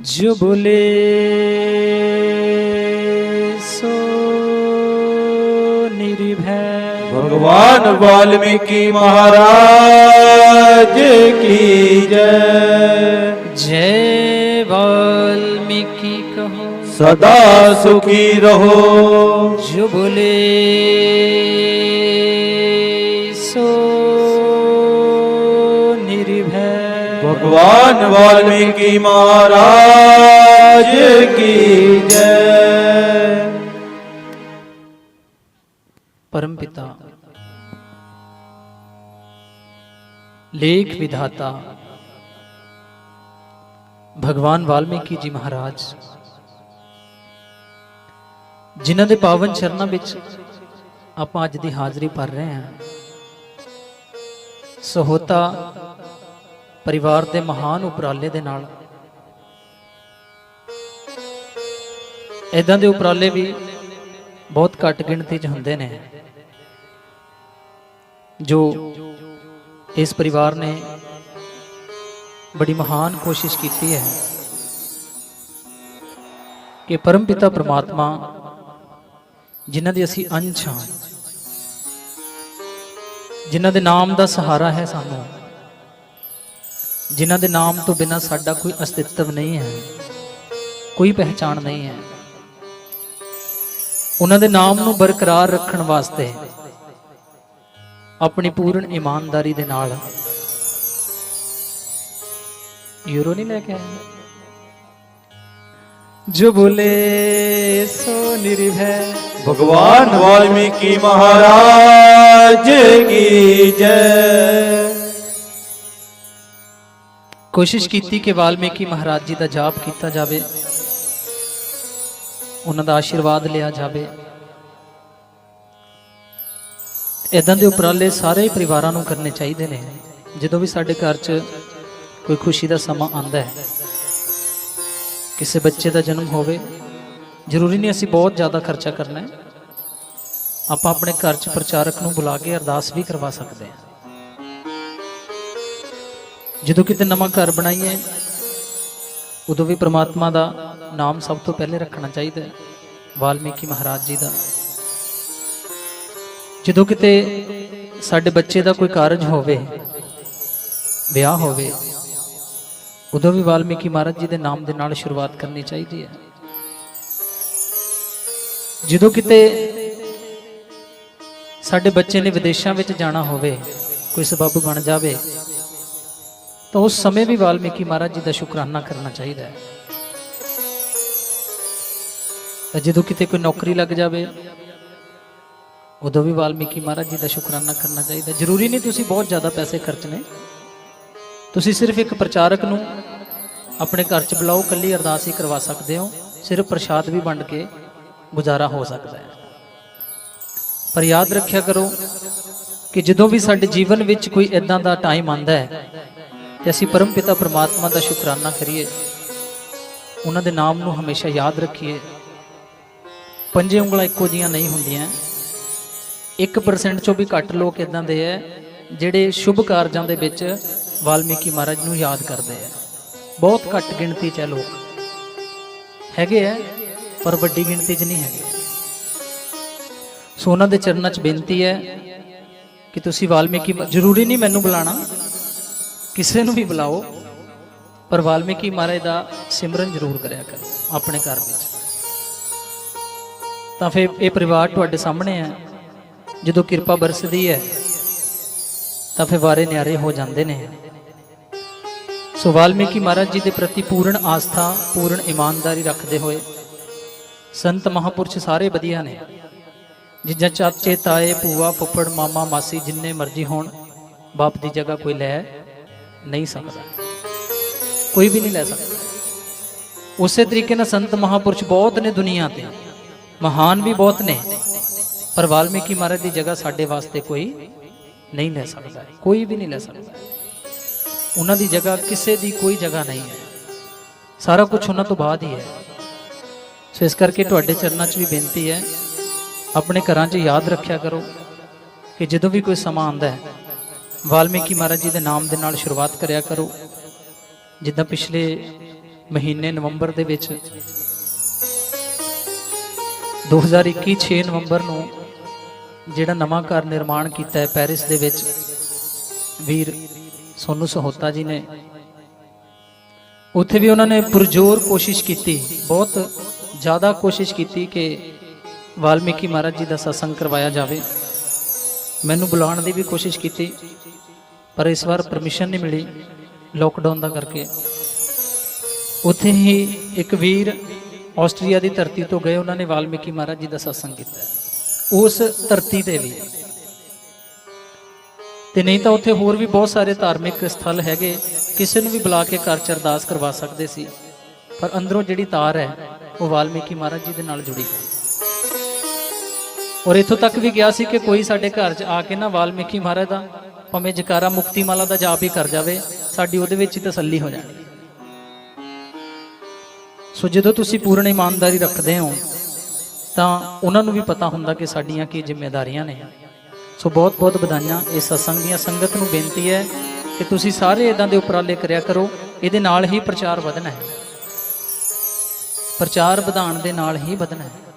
जो बोले सो निर्भय। भगवान वाल्मीकि महाराज की जय। जय वाल्मीकि कहो। सदा सुखी रहो। जो बोले सो निर्भय। ਭਗਵਾਨ ਵਾਲਮੀਕੀ ਮਹਾਰਾਜ ਕੀ ਜੈ। ਪਰਮ ਪਿਤਾ, ਲੇਖ ਵਿਧਾਤਾ, ਭਗਵਾਨ ਵਾਲਮੀਕੀ ਜੀ ਮਹਾਰਾਜ, ਜਿਨ੍ਹਾਂ ਦੇ ਪਾਵਨ ਚਰਨਾਂ ਵਿੱਚ ਆਪਾਂ ਅੱਜ ਦੀ ਹਾਜ਼ਰੀ ਭਰ ਰਹੇ ਹਾਂ। ਸਹੋਤਾ ਪਰਿਵਾਰ ਦੇ ਮਹਾਨ ਉਪਰਾਲੇ ਦੇ ਨਾਲ। ਇਦਾਂ ਦੇ ਉਪਰਾਲੇ ਵੀ ਬਹੁਤ ਘੱਟ ਗਿਣਤੀ 'ਚ ਹੁੰਦੇ ਨੇ। ਜੋ ਇਸ ਪਰਿਵਾਰ ਨੇ ਬੜੀ ਮਹਾਨ ਕੋਸ਼ਿਸ਼ ਕੀਤੀ ਹੈ ਕਿ ਪਰਮ ਪਿਤਾ ਪ੍ਰਮਾਤਮਾ, ਜਿਨ੍ਹਾਂ ਦੇ ਅਸੀਂ ਅੰਸ਼ ਹਾਂ, ਜਿਨ੍ਹਾਂ ਦੇ ਨਾਮ ਦਾ ਸਹਾਰਾ ਹੈ ਸਾਨੂੰ ਜਿਨ੍ਹਾਂ ਦੇ ਨਾਮ ਤੋਂ ਬਿਨਾ ਸਾਡਾ ਕੋਈ ਅਸਤਿਤਵ ਨਹੀਂ ਹੈ ਕੋਈ ਪਹਿਚਾਣ ਨਹੀਂ ਹੈ। ਉਹਨਾਂ ਦੇ ਨਾਮ ਨੂੰ ਬਰਕਰਾਰ ਰੱਖਣ ਵਾਸਤੇ ਆਪਣੀ ਪੂਰਨ ਇਮਾਨਦਾਰੀ ਦੇ ਨਾਲ ਯੂਰੋ ਨਹੀਂ ਲੈ ਕੇ ਆਇਆ ਜੋ ਬੋਲੇ ਸੋ ਨਿਰਭੈ। ਭਗਵਾਨ ਵਾਲਮੀਕੀ ਮਹਾਰਾਜ ਕੀ ਜੈ। ਕੋਸ਼ਿਸ਼ ਕੀਤੀ ਕਿ ਵਾਲਮੀਕੀ ਮਹਾਰਾਜ ਜੀ ਦਾ ਜਾਪ ਕੀਤਾ ਜਾਵੇ। ਉਹਨਾਂ ਦਾ ਆਸ਼ੀਰਵਾਦ ਲਿਆ ਜਾਵੇ। ਇਦਾਂ ਦੇ ਉਪਰਾਲੇ ਸਾਰੇ ਪਰਿਵਾਰਾਂ ਨੂੰ ਕਰਨੇ ਚਾਹੀਦੇ ਨੇ। ਜਦੋਂ ਵੀ ਸਾਡੇ ਘਰ 'ਚ ਕੋਈ ਖੁਸ਼ੀ ਦਾ ਸਮਾਂ ਆਉਂਦਾ ਹੈ, ਕਿਸੇ ਬੱਚੇ ਦਾ ਜਨਮ ਹੋਵੇ, ਜ਼ਰੂਰੀ ਨਹੀਂ ਅਸੀਂ ਬਹੁਤ ਜ਼ਿਆਦਾ ਖਰਚਾ ਕਰਨਾ ਹੈ। ਆਪਾਂ ਆਪਣੇ ਘਰ 'ਚ ਪ੍ਰਚਾਰਕ ਨੂੰ ਬੁਲਾ ਕੇ ਅਰਦਾਸ ਵੀ ਕਰਵਾ ਸਕਦੇ ਹਾਂ। ਜਦੋਂ ਕਿਤੇ ਨਵਾਂ ਘਰ ਬਣਾਈਏ, ਉਦੋਂ ਵੀ ਪ੍ਰਮਾਤਮਾ ਦਾ ਨਾਮ ਸਭ ਤੋਂ ਪਹਿਲੇ ਰੱਖਣਾ ਚਾਹੀਦਾ ਹੈ, ਵਾਲਮੀਕੀ ਮਹਾਰਾਜ ਜੀ ਦਾ। ਜਦੋਂ ਕਿਤੇ ਸਾਡੇ ਬੱਚੇ ਦਾ ਕੋਈ ਕਾਰਜ ਹੋਵੇ, ਵਿਆਹ ਹੋਵੇ, ਉਦੋਂ ਵੀ ਵਾਲਮੀਕੀ ਮਹਾਰਾਜ ਜੀ ਦੇ ਨਾਮ ਦੇ ਨਾਲ ਸ਼ੁਰੂਆਤ ਕਰਨੀ ਚਾਹੀਦੀ ਹੈ। ਜਦੋਂ ਕਿਤੇ ਸਾਡੇ ਬੱਚੇ ਨੇ ਵਿਦੇਸ਼ਾਂ ਵਿੱਚ ਜਾਣਾ ਹੋਵੇ, ਕੋਈ ਸਬੱਬ ਬਣ ਜਾਵੇ ਤਾਂ ਉਸ ਸਮੇਂ ਵੀ ਵਾਲਮੀਕੀ ਮਹਾਰਾਜ ਜੀ ਦਾ ਸ਼ੁਕਰਾਨਾ ਕਰਨਾ ਚਾਹੀਦਾ ਹੈ। ਤਾਂ ਜਦੋਂ ਕਿਤੇ ਕੋਈ ਨੌਕਰੀ ਲੱਗ ਜਾਵੇ, ਉਦੋਂ ਵੀ ਵਾਲਮੀਕੀ ਮਹਾਰਾਜ ਜੀ ਦਾ ਸ਼ੁਕਰਾਨਾ ਕਰਨਾ ਚਾਹੀਦਾ। ਜ਼ਰੂਰੀ ਨਹੀਂ ਤੁਸੀਂ ਬਹੁਤ ਜ਼ਿਆਦਾ ਪੈਸੇ ਖਰਚਣੇ ਤੁਸੀਂ ਸਿਰਫ ਇੱਕ ਪ੍ਰਚਾਰਕ ਨੂੰ ਆਪਣੇ ਘਰ 'ਚ ਬੁਲਾਓ ਕੱਲੀ ਅਰਦਾਸ ਹੀ ਕਰਵਾ ਸਕਦੇ ਹੋ। ਸਿਰਫ ਪ੍ਰਸ਼ਾਦ ਵੀ ਵੰਡ ਕੇ ਗੁਜ਼ਾਰਾ ਹੋ ਸਕਦਾ ਹੈ। ਪਰ ਯਾਦ ਰੱਖਿਆ ਕਰੋ ਕਿ ਜਦੋਂ ਵੀ ਸਾਡੇ ਜੀਵਨ ਵਿੱਚ ਕੋਈ ਇਦਾਂ ਦਾ ਟਾਈਮ ਆਂਦਾ ਹੈ ਤੇ ਅਸੀਂ ਪਰਮਪਿਤਾ ਪ੍ਰਮਾਤਮਾ ਦਾ ਸ਼ੁਕਰਾਨਾ ਕਰੀਏ। ਉਹਨਾਂ ਦੇ ਨਾਮ ਨੂੰ ਹਮੇਸ਼ਾ ਯਾਦ ਰੱਖੀਏ। ਪੰਜੇ ਉਂਗਲਾਂ ਇੱਕੋ ਜੀਆਂ ਨਹੀਂ ਹੁੰਦੀਆਂ। 1% ਚੋਂ ਵੀ ਘੱਟ ਲੋਕ ਇਦਾਂ ਦੇ ਹੈ ਜਿਹੜੇ ਸ਼ੁਭ ਕਾਰਜਾਂ ਦੇ ਵਿੱਚ ਵਾਲਮੀਕੀ ਮਹਾਰਾਜ ਨੂੰ ਯਾਦ ਕਰਦੇ ਆ ਬਹੁਤ ਘੱਟ ਗਿਣਤੀ 'ਚ ਹੈ ਲੋਕ। ਹੈਗੇ ਆ ਪਰ ਵੱਡੀ ਗਿਣਤੀ 'ਚ ਨਹੀਂ ਹੈਗੇ। ਸੋ ਉਹਨਾਂ ਦੇ ਚਰਨਾਂ 'ਚ ਬੇਨਤੀ ਹੈ ਕਿ ਤੁਸੀਂ ਵਾਲਮੀਕੀ ਜ਼ਰੂਰੀ ਨਹੀਂ ਮੈਨੂੰ ਬੁਲਾਣਾ। ਕਿਸੇ ਨੂੰ ਵੀ ਬੁਲਾਓ। ਪਰ ਵਾਲਮੀਕੀ ਮਹਾਰਾਜ ਦਾ ਸਿਮਰਨ ਜ਼ਰੂਰ ਕਰਿਆ ਕਰੋ ਆਪਣੇ ਘਰ ਵਿੱਚ। ਤਾਂ ਫਿਰ ਇਹ ਪਰਿਵਾਰ ਤੁਹਾਡੇ ਸਾਹਮਣੇ ਹੈ। ਜਦੋਂ ਕਿਰਪਾ ਬਰਸਦੀ ਹੈ ਤਾਂ ਫਿਰ ਵਾਰੇ ਨਿਆਰੇ ਹੋ ਜਾਂਦੇ ਨੇ। ਸੋ ਵਾਲਮੀਕੀ ਮਹਾਰਾਜ ਜੀ ਦੇ ਪ੍ਰਤੀ ਪੂਰਨ ਆਸਥਾ ਪੂਰਨ ਇਮਾਨਦਾਰੀ ਰੱਖਦੇ ਹੋਏ ਸੰਤ ਮਹਾਪੁਰਸ਼ ਸਾਰੇ ਵਧੀਆ ਨੇ। ਜਿੱਜਾ ਚਾਚੇ ਤਾਏ ਭੂਆ ਫੁੱਫੜ ਮਾਮਾ ਮਾਸੀ ਜਿੰਨੇ ਮਰਜ਼ੀ ਹੋਣ ਬਾਪ ਦੀ ਜਗ੍ਹਾ ਕੋਈ ਲੈ। ਨਹੀਂ ਸਕਦਾ। ਕੋਈ ਵੀ ਨਹੀਂ ਲੈ ਸਕਦਾ। ਉਸੇ ਤਰੀਕੇ ਨਾਲ ਸੰਤ ਮਹਾਪੁਰਸ਼ ਬਹੁਤ ਨੇ ਦੁਨੀਆ ਤੇ। ਮਹਾਨ ਵੀ ਬਹੁਤ ਨੇ। ਪਰ ਵਾਲਮੀਕੀ ਮਹਾਰਾਜ ਦੀ ਜਗ੍ਹਾ ਸਾਡੇ ਵਾਸਤੇ ਕੋਈ ਨਹੀਂ ਲੈ ਸਕਦਾ। ਕੋਈ ਵੀ ਨਹੀਂ ਲੈ ਸਕਦਾ। ਉਹਨਾਂ ਦੀ ਜਗ੍ਹਾ ਕਿਸੇ ਦੀ ਕੋਈ ਜਗ੍ਹਾ ਨਹੀਂ ਹੈ। ਸਾਰਾ ਕੁਝ ਉਹਨਾਂ ਤੋਂ ਬਾਅਦ ਹੀ ਹੈ। ਸੋ ਇਸ ਕਰਕੇ ਤੁਹਾਡੇ ਚਰਨਾਂ 'ਚ ਵੀ ਬੇਨਤੀ ਹੈ, ਆਪਣੇ ਘਰਾਂ 'ਚ ਯਾਦ ਰੱਖਿਆ ਕਰੋ ਕਿ ਜਦੋਂ ਵੀ ਕੋਈ ਸਮਾਂ ਆਉਂਦਾ ਹੈ ਵਾਲਮੀਕੀ ਮਹਾਰਾਜ ਜੀ ਦੇ ਨਾਮ ਦੇ ਨਾਲ ਸ਼ੁਰੂਆਤ ਕਰਿਆ ਕਰੋ। ਜਿੱਦਾਂ ਪਿਛਲੇ ਮਹੀਨੇ ਨਵੰਬਰ ਦੇ ਵਿੱਚ 2021 6 ਨਵੰਬਰ ਨੂੰ ਜਿਹੜਾ ਨਵਾਂ ਘਰ ਨਿਰਮਾਣ ਕੀਤਾ ਹੈ ਪੈਰਿਸ ਦੇ ਵਿੱਚ, ਵੀਰ ਸੋਨੂ ਸਹੋਤਾ ਜੀ ਨੇ, ਉੱਥੇ ਵੀ ਉਹਨਾਂ ਨੇ ਪੁਰਜੋਰ ਕੋਸ਼ਿਸ਼ ਕੀਤੀ, ਬਹੁਤ ਜ਼ਿਆਦਾ ਕੋਸ਼ਿਸ਼ ਕੀਤੀ ਕਿ ਵਾਲਮੀਕੀ ਮਹਾਰਾਜ ਜੀ ਦਾ satsang ਕਰਵਾਇਆ ਜਾਵੇ। ਮੈਨੂੰ ਬੁਲਾਉਣ ਦੀ ਵੀ ਕੋਸ਼ਿਸ਼ ਕੀਤੀ, ਪਰ ਇਸ ਵਾਰ ਪਰਮਿਸ਼ਨ ਨਹੀਂ ਮਿਲੀ ਲੋਕਡਾਊਨ ਦਾ ਕਰਕੇ। ਉੱਥੇ ਹੀ ਇੱਕ ਵੀਰ ਆਸਟਰੀਆ ਦੀ ਧਰਤੀ ਤੋਂ ਗਏ, ਉਹਨਾਂ ਨੇ ਵਾਲਮੀਕੀ ਮਹਾਰਾਜ ਜੀ ਦਾ satsang ਕੀਤਾ। ਉਸ ਧਰਤੀ ਤੇ ਵੀ। ਤੇ ਨਹੀਂ ਤਾਂ ਉੱਥੇ ਹੋਰ ਵੀ ਬਹੁਤ ਸਾਰੇ ਧਾਰਮਿਕ ਸਥਲ ਹੈਗੇ, ਕਿਸੇ ਨੂੰ ਵੀ ਬੁਲਾ ਕੇ ਘਰ ਚ ਅਰਦਾਸ ਕਰਵਾ ਸਕਦੇ ਸੀ। ਪਰ ਅੰਦਰੋਂ ਜਿਹੜੀ ਤਾਰ ਹੈ, ਉਹ ਵਾਲਮੀਕੀ ਮਹਾਰਾਜ ਜੀ ਦੇ ਨਾਲ ਜੁੜੀ ਹੋਈ। ਔਰ ਇੱਥੋਂ ਤੱਕ ਵੀ ਗਿਆ ਸੀ ਕਿ ਕੋਈ ਸਾਡੇ ਘਰ 'ਚ ਆ ਕੇ ਨਾ ਵਾਲਮੀਕੀ ਮਹਾਰਾਜ ਦਾ, ਭਾਵੇਂ ਜਕਾਰਾ ਮੁਕਤੀ ਮਾਲਾ ਦਾ ਜਾਪ ਹੀ ਕਰ ਜਾਵੇ, ਸਾਡੀ ਉਹਦੇ ਵਿੱਚ ਹੀ ਤਸੱਲੀ ਹੋ ਜਾਣੀ। ਸੋ ਜਦੋਂ ਤੁਸੀਂ ਪੂਰਨ ਇਮਾਨਦਾਰੀ ਰੱਖਦੇ ਹੋ, ਤਾਂ ਉਹਨਾਂ ਨੂੰ ਵੀ ਪਤਾ ਹੁੰਦਾ ਕਿ ਸਾਡੀਆਂ ਕੀ ਜ਼ਿੰਮੇਵਾਰੀਆਂ ਨੇ। ਸੋ ਬਹੁਤ ਬਹੁਤ ਵਧਾਈਆਂ, ਇਸ ਸਤਸੰਗ ਦੀਆਂ ਸੰਗਤ ਨੂੰ ਬੇਨਤੀ ਹੈ ਕਿ ਤੁਸੀਂ ਸਾਰੇ ਇਦਾਂ ਦੇ ਉਪਰਾਲੇ ਕਰਿਆ ਕਰੋ, ਇਹਦੇ ਨਾਲ ਹੀ ਪ੍ਰਚਾਰ ਵਧਣਾ ਹੈ। ਪ੍ਰਚਾਰ ਵਧਾਉਣ ਦੇ ਨਾਲ ਹੀ ਵਧਣਾ ਹੈ।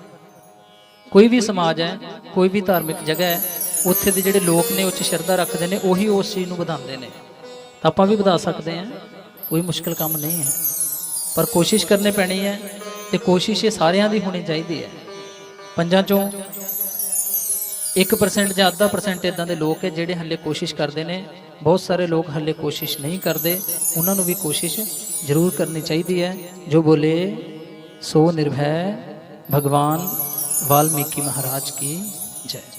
ਕੋਈ ਵੀ ਸਮਾਜ ਹੈ, ਕੋਈ ਵੀ ਧਾਰਮਿਕ ਜਗ੍ਹਾ ਹੈ, ਉੱਥੇ ਦੇ ਜਿਹੜੇ ਲੋਕ ਨੇ, ਉੱਚ ਸ਼ਰਧਾ ਰੱਖਦੇ ਨੇ, ਉਹੀ ਉਸ ਚੀਜ਼ ਨੂੰ ਵਧਾਉਂਦੇ ਨੇ। ਤਾਂ ਆਪਾਂ ਵੀ ਵਧਾ ਸਕਦੇ ਹਾਂ, ਕੋਈ ਮੁਸ਼ਕਲ ਕੰਮ ਨਹੀਂ ਹੈ। ਪਰ ਕੋਸ਼ਿਸ਼ ਕਰਨੀ ਪੈਣੀ ਹੈ ਤੇ ਕੋਸ਼ਿਸ਼ ਇਹ ਸਾਰਿਆਂ ਦੀ ਹੋਣੀ ਚਾਹੀਦੀ ਹੈ। ਪੰਜਾਂ ਚੋਂ 1% ਜਾਂ ਅੱਧਾ ਪਰਸੈਂਟ ਇਦਾਂ ਦੇ ਲੋਕ ਹੈ ਜਿਹੜੇ ਹੱਲੇ ਕੋਸ਼ਿਸ਼ ਕਰਦੇ ਨੇ। ਬਹੁਤ ਸਾਰੇ ਲੋਕ ਹੱਲੇ ਕੋਸ਼ਿਸ਼ ਨਹੀਂ ਕਰਦੇ। ਉਹਨਾਂ ਨੂੰ ਵੀ ਕੋਸ਼ਿਸ਼ ਜ਼ਰੂਰ ਕਰਨੀ ਚਾਹੀਦੀ ਹੈ। ਜੋ ਬੋਲੇ, ਸੋ ਨਿਰਭੈ ਭਗਵਾਨ वाल्मीकि महाराज की जय